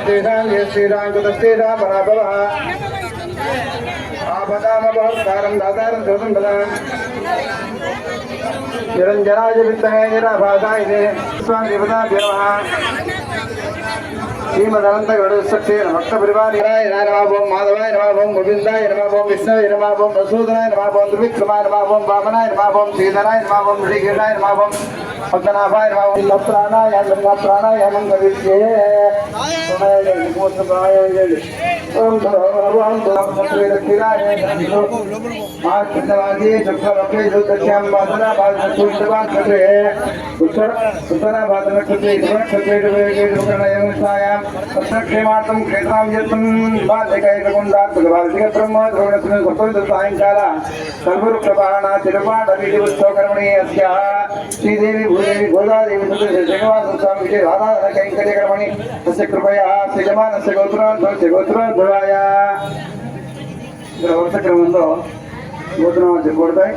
శ్రీరామ్ జయ శ్రీరామ్ కుత శ్రీరామ్ పరాభవ ఆపదామ బహత్కారం దాతారం దోషం బల. నిరంజనాయ విత్తమే నిరాభాసాయ స్వామి దేవతా దేవ శ్రీమదనంత ஸ்ரீமதனந்த கணேசத்தே பக்த பரிவாரியாய் நமாபோம் மாதவாய் நமாபோம் கோவிந்தாய் நமாபோம் விஷ்ணவை நமாபோம் மசூதனாய் நமாபோம் திருவிக்ரமாய் நமாபோம் பாமனாய் நமாபோம் சீதனாய் நமாபோம் ஸ்ரீகிருஷ்ணாய் நமாபோம் பத்மநாபாய் நமாபோம் இல்ல பிராணாயம் இல்ல பிராணாயாமம் கவித்தியே மாதராபாதன ఉత్తరాభాద నక్షత్రే నక్షత్రే ప్రణయం సాయాం సత్యక్షేమార్థం క్షేత్రం యత్నం బాధికైకుండాత్మక బ్రహ్మ ద్రోణస్మి గొప్ప సాయంకాల సర్వరు బాణ తిరుపాట విధి ఉత్సవకర్మణి అస్య. శ్రీదేవి భూదేవి గోదాదేవి శ్రీనివాస స్వామి విజయ ఆరాధన కైంకర్యకర్మణి. తస్య కృపయా శ్రీజమానస్య గోత్రాధ్వస్య గోత్రోద్భవాయ ఇక్కడ వరుస క్రమంలో గోత్రం చెప్పబడతాయి.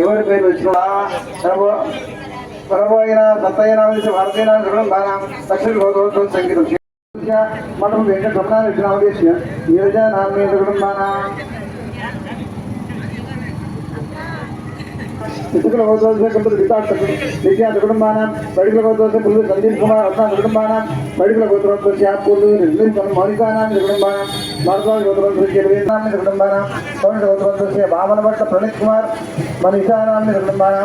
ఎవరి పేరు వచ్చినా సర్వ పరమైన దత్తైన భారతీయ సంగీతం. దానం మనం వెంకట రమణాన్ని విష్ణావేశ్య నీరజ నామే దృఢం దానం ఇసుకల గోత్రోత్సవం కుంటుడు వికాసకుడు విద్యా కుటుంబానం బడికుల గోత్రోత్సవం పుల్లు సందీప్ కుమార్ రత్న కుటుంబానం బడికల గోత్రోత్సవం శాపూర్లు నిర్మించడం మౌలికానాం కుటుంబానం మార్గం గోత్రోత్సవం చెరువేనాం కుటుంబానం కోవిడ్ గోత్రోత్సవం భావన ప్రణీత్ కుమార్. మన ఈశానాం కుటుంబానం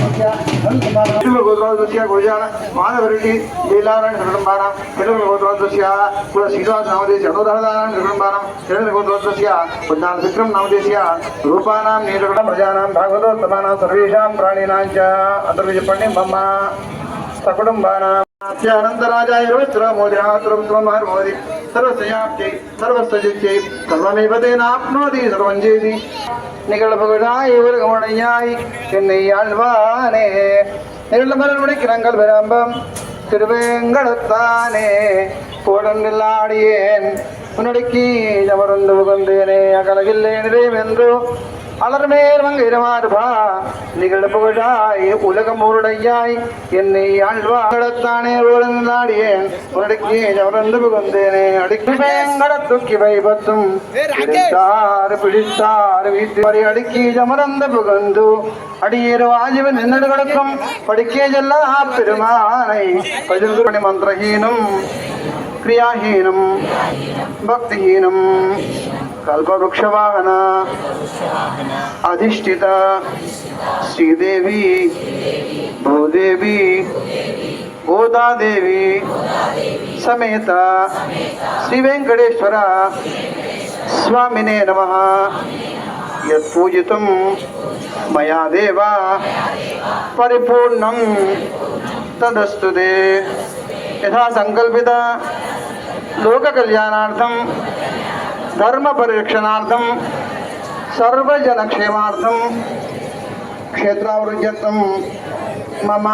గోత్రోత్సవం పల్లూరి తేజ మాధవరెడ్డి లీలారాయణ కుటుంబానం తెలుగు గోత్రోద్వస్య కుల శ్రీనివాస నామదేశ అనుదానాన్ని కుటుంబానం తెలుగు గోత్రోద్వస్య పుణ్యాల విక్రమ్ నామదేశీయ రూపానాం నీలకుడం ప్రజానాం భాగవతోత్తమానాం సర్వేషాం ప్రాణినాం చ అందరూ చెప్పండి మమ్మ अनन्तराजाय रुद्रमोदिनातुरं त्वमर्मोदि सर्वसयाप्त्यै सर्वसजित्यै सर्वमेव तेनाप्नोति सर्वं जेति நிகழ்பகுடாய் உருகமுடையாய் என்னை ஆழ்வானே நிகழ்மரல் உடைக்கிறங்கள் விரம்பம் திருவேங்கடத்தானே கூடன்பில்லாடியேன் உன்னடிக்கு ஜமருந்து புகுந்தேனே அகலகில்லே நிறைவேன்றோ அலர்மேல் மங்கைரமார்பா நிகழ புகழாய் உலகம் உருடையாய் என்னை ஆழ்வாங்கடத்தானே உழந்தாடியேன் உனக்கே நவரந்து புகுந்தேனே அடுக்குமேங்கட தூக்கி வைபத்தும் பிடித்தாறு பிடித்தாறு வீட்டு வரை அடுக்கி ஜமரந்து புகுந்து അടിയേരു വാജുവിൻ നിന്നിട്ട് കിടക്കും പഠിക്കേജല്ല ആ പെരുമാനായി പതിനൊന്ന് മന്ത്രഹീനം ക്രിയാഹീനം ഭക്തിഹീനം कल्पवृक्षवाहना, अधिष्ठिता, श्रीदेवी, भूदेवी गोदा देवी समेता श्री वेंकटेश्वरा स्वामिने नमः। यत्पूजितं मया देवा, परिपूर्णं तदस्तु दे यथा सङ्कल्पिता लोककल्याणार्थं धर्मपरिरक्षणार्थं सर्वजनक्षेमार्थं क्षेत्रावृत्यर्थं मम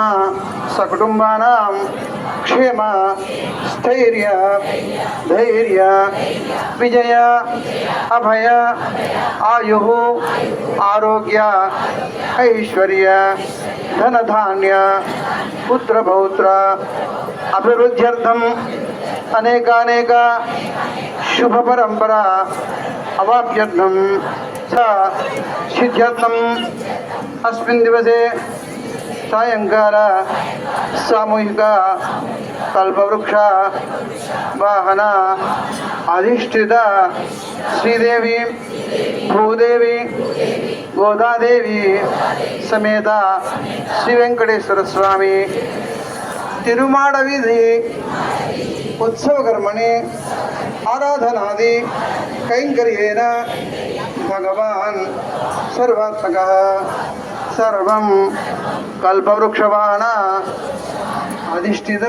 सकुटुम्बानां क्षेम, स्थैर्य, धैर्य, विजय, अभय, आयु, आरोग्य, ऐश्वर्य, धनधान्य, पुत्रपौत्र अभिवृद्ध्यर्थं అనేకానేక శుభ పరంపర అవాప్యర్థం స సిద్ధ్యర్థం అస్మిన్ దివసే సాయంకాల సామూహిక కల్పవృక్ష వాహన అధిష్ఠిత శ్రీదేవి భూదేవి గోదాదేవి సమేత శ్రీ వెంకటేశ్వర స్వామి తిరుమాడ వీధి ఉత్సవకర్మణి ఆరాధనాది కైంకర్యేణ భగవాన్ సర్వాత్మక సర్వం కల్పవృక్షవాణ అధిష్ఠిత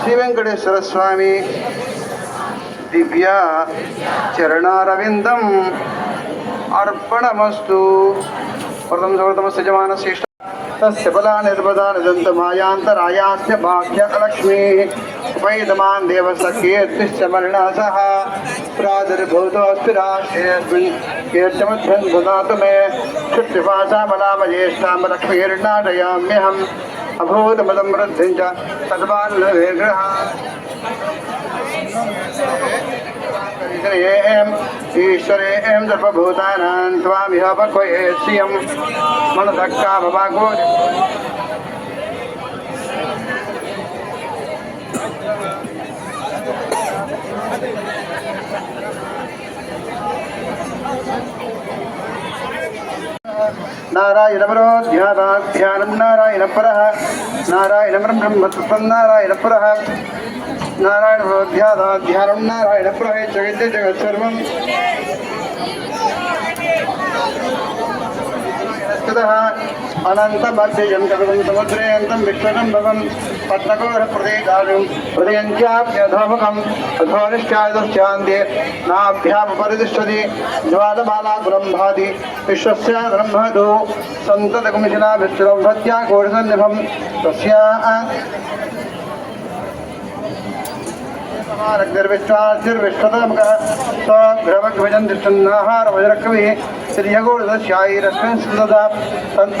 श्रीवेङ्कटेश्वरस्वामी। స్వామి దివ్య చరణారవిందం అర్పణమస్తు ప్రథమ సర్వతమ సజమాన శ్రేష్ట తస్య బలా నిర్మదా నిదంత మాయాంతరాయాస్య భాగ్య లక్ష్మీ वैदमान देवसकीर्तिश्चमरणः सः प्रादुर्भूतोऽस्तिराशीर्चमध्वन्धुनातु मे क्षुत्रिपाशामलामजेष्ठां रक्ष्मीर्नाटयाम्यहम् अभूतमदं वृद्धिं च तद्वान् ईश्वरे एम सर्वभूतानां त्वामिह पक्वये मनसक्का भवागो త్వామిహ పక్వయేష్యం మనసక్కా నారాయణ పరో ధ్యానం నారాయణ పర నారాయణ బ్రహ్మతత్వం నారాయణ పర నారాయణ ధ్యానం నారాయణ పర జగత్తే జగత్ సర్వం అనంతమధ్యయం కవితం సముద్రేయంతం విశ్వకంభవం పద్మకోర ప్రదేశాలు హృదయంత్యాప్యధోముఖం అధోనిష్టాదశ్చాంతే నాభ్యాముపరితిష్టతి జ్వాలమాలా బ్రహ్మాది విశ్వస్య బ్రహ్మదో సంతతకుమిశిలా విశ్వభత్యా కోడిసన్నిభం తస్యా నిర్విశ్వాసిర్విశ్వతమక స్వగ్రవగ్విజం తిష్టన్నాహార వజ్రకవి శ్రియగోడశాయిరస్మిన్ సుందద సంత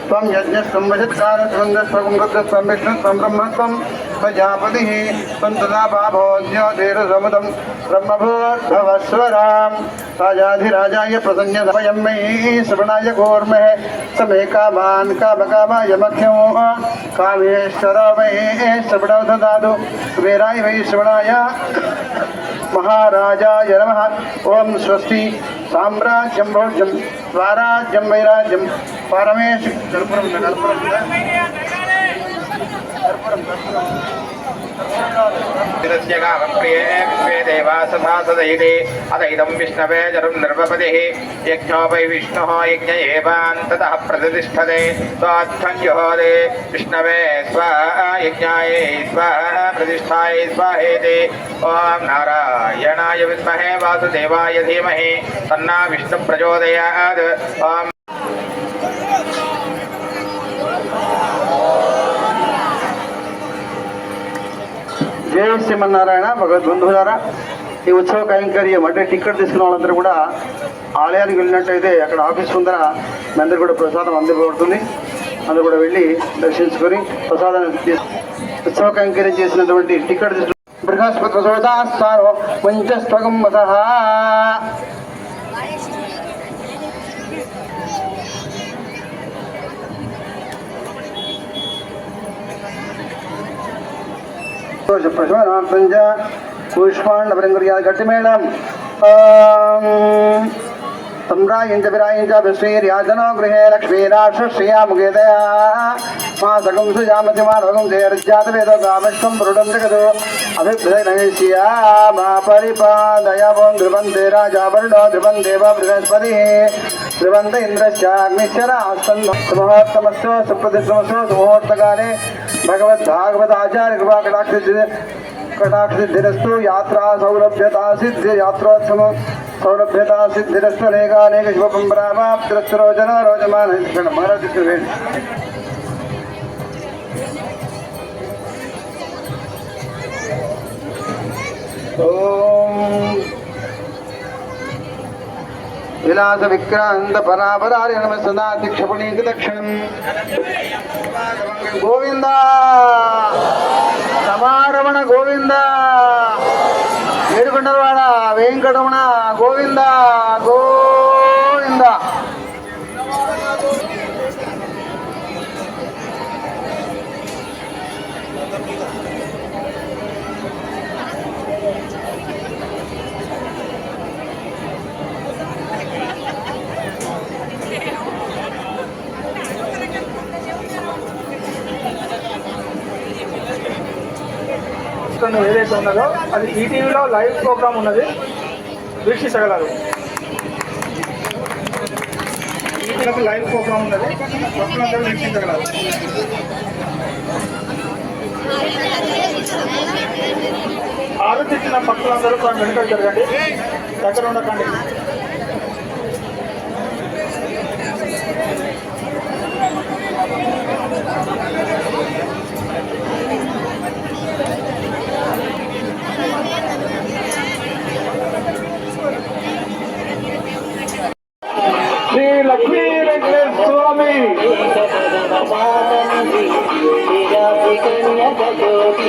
त्वं यज्ञः संवजत्कारं संगः स्वगुङ्गः संरक्षणं प्रजापति संततापाभोज्योतिरसमुदं ब्रह्मभूर्भवस्वरां श्रवणाय कूर्मः समे काम कामकामायमख्यो कामेश्वरो मयि श्रवणौ ददातु मयि श्रवणाय नमः। स्वस्ति साम्राज्यम भोज्यम स्वराज्यं वैराज्यम परमेश देवासभासदैते अदैदं विष्णवे जरुं नृपपतिः यज्ञो वै विष्णुः यज्ञ एवान्ततः प्रतिष्ठते स्वाध्वं जुहोदे विष्णवे स्वाहा यज्ञाय स्वाहा प्रतिष्ठाय स्वाहेति ॐ नारायणाय विद्महे वासुदेवाय धीमहि तन्ना विष्णुः प्रचोदयात् ॐ జై శ్రీమన్నారాయణ భగవద్బంధువులారా ఈ ఉత్సవ కైంకర్యం అంటే టికెట్ తీసుకున్న వాళ్ళందరూ కూడా ఆలయానికి వెళ్ళినట్టయితే అక్కడ ఆఫీస్ ముందర మీ అందరు కూడా ప్రసాదం అందబడుతుంది అందరూ కూడా వెళ్ళి దర్శించుకొని ప్రసాదాన్ని ఉత్సవ కైంకర్యం చేసినటువంటి టికెట్ తీసుకున్న బృహస్పతి సోదాస్తారో పంచస్వగం పురుష ప్రశోనార్థం చ కూష్మాండ పరంగర్యా ఘటమేళం సంరాయించ విరాయించ విశ్రీర్యాజనో గృహే లక్ష్మీరాక్షశ్రియా ముఖేదయా. మా సగం సుజామతి మానవగం జయర్జాత వేద రామస్వం పురుడం జగదు. అభిప్రదయా మా పరిపాదయవో ధ్రువంతే రాజా వరుణో బృహస్పతి. ధ్రువంత ఇంద్రశ్చాగ్నిశ్చర ఆసన్ సుమహోత్తమస్వ సుప్రతిశ్రమస్వ సుమహోత్తకాలే భగవద్ భాగవత ఆచార్య కృపా కటాక్ష కటాక్షసిద్ధిరస్తు యాత్ర సౌలభ్యత సిద్ధి యాత్రోత్సవం సౌలభ్యత సిద్ధిరస్తనేకానేక శుభంబ్రామాప్తిరస్తు రోజన రోజమాన మహారాజు వేణి ఓం విలాస విక్రాంత పరాపరారి నమ సదా దీక్షపణీకి దక్షిణం. గోవింద! సమారమణ గోవింద! ఏడుకుంటారు వాడ వెంకటరమణ గోవింద గో కార్యక్రమం ఏదైతే ఉన్నదో అది ఈటీవీలో లైవ్ ప్రోగ్రామ్ ఉన్నది. వీక్షించగలరు. ఈటీవీలో లైవ్ ప్రోగ్రామ్ ఉన్నది. భక్తులందరూ వీక్షించగలరు. ఆరోగ్య ఇచ్చిన భక్తులందరూ కొంచెం జరగండి దగ్గర ఉండకండి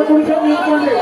পরীক্ষা নিয়োগ করবে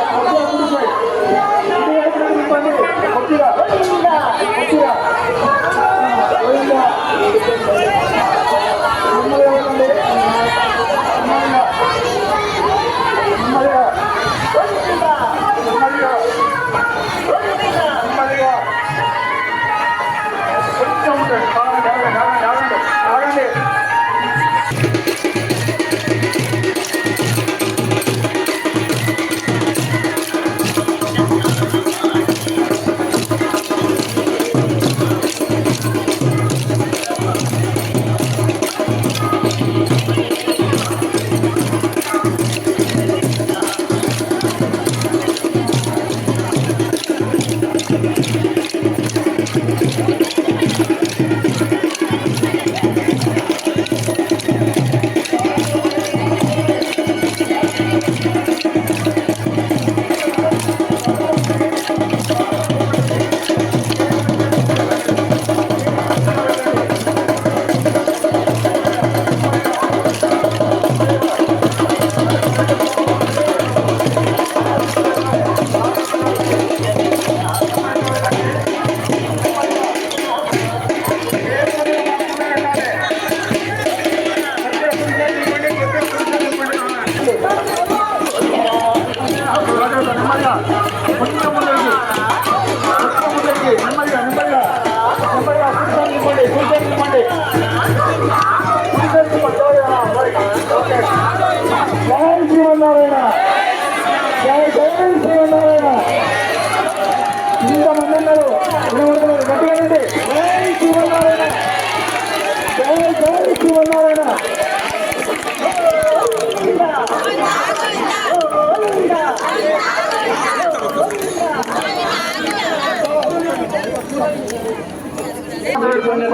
கொண்டு ஜெய் சிவநாராயண ஜெய் ஜெய் சிவநாராயண கொண்டு